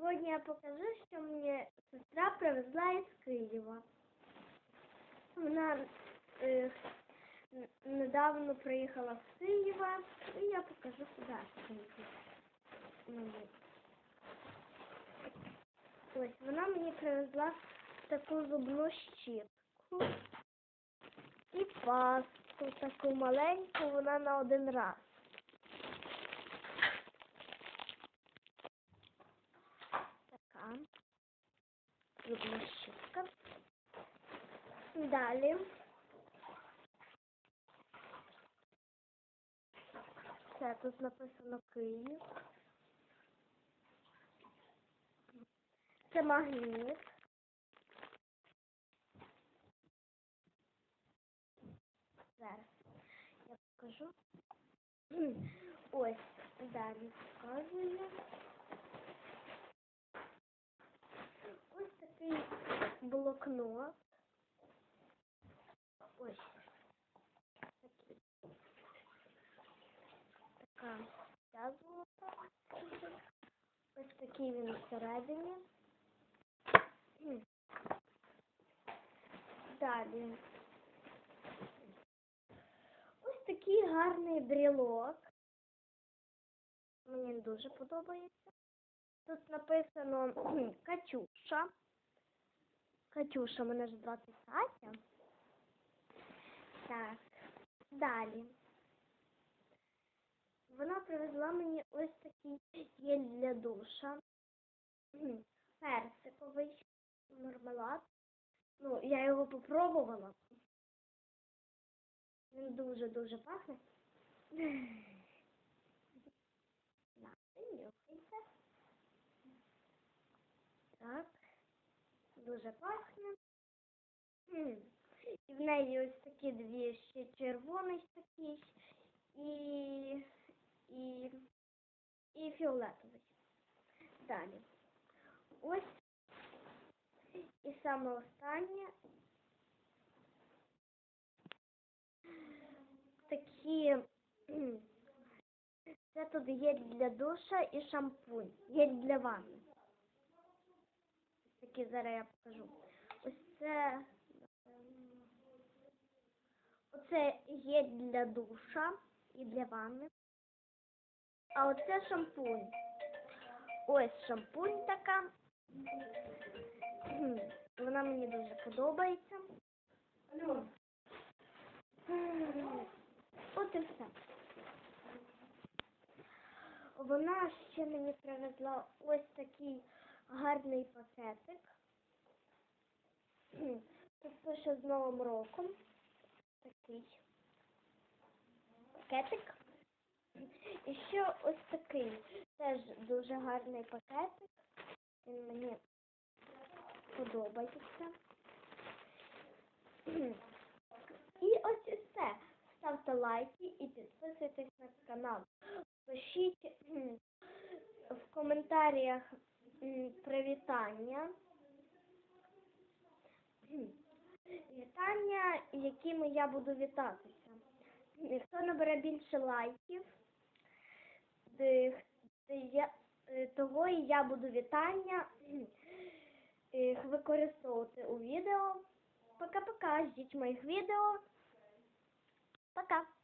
Сьогодні я покажу, що мені сестра привезла із Києва. Вона н- недавно приїхала з Києва, і я покажу скільки мені. Ось вона мені привезла таку зубну щітку і пасту таку маленьку, вона на один раз. Така. Зубна щітка. Далі. Це тут написано Київ. Це магніт. Зараз я покажу. Ось, далі показую. Ось такий блокнот. Такий. Така ця золота. Ось такий він всередині. Далі. Ось такий гарний брелок. Мені дуже подобається. Тут написано Катюша. Катюша, мене ж звати Катя. Так, далі. Вона привезла мені ось такий гель для душа. Персиковий мармелад. Ну, я його попробувала. Він дуже-дуже пахне. Так. Дуже пахне. І в неї ось такі дві ще червоний такий і, і, і фіолетовий. Далі. Ось і саме останнє такі. Це тут є для душа і шампунь. Є для ванни. Такі зараз я покажу. Ось це. Оце є для душа і для ванни. А оце шампунь. Ось шампунь така. Вона мені дуже подобається. От і все. Вона ще мені привезла ось такий гарний пакетик. Тут пише з Новим роком. Такий пакетик. І ще ось такий теж дуже гарний пакетик. Він мені подобається. І ось і все. Ставте лайки і підписуйтесь на канал. Пишіть в коментарях привітання. Вітання, якими я буду вітатися. Хто набере більше лайків, е, того і я буду вітання використовувати у відео. Пока-пока, ждіть моїх відео. Пока.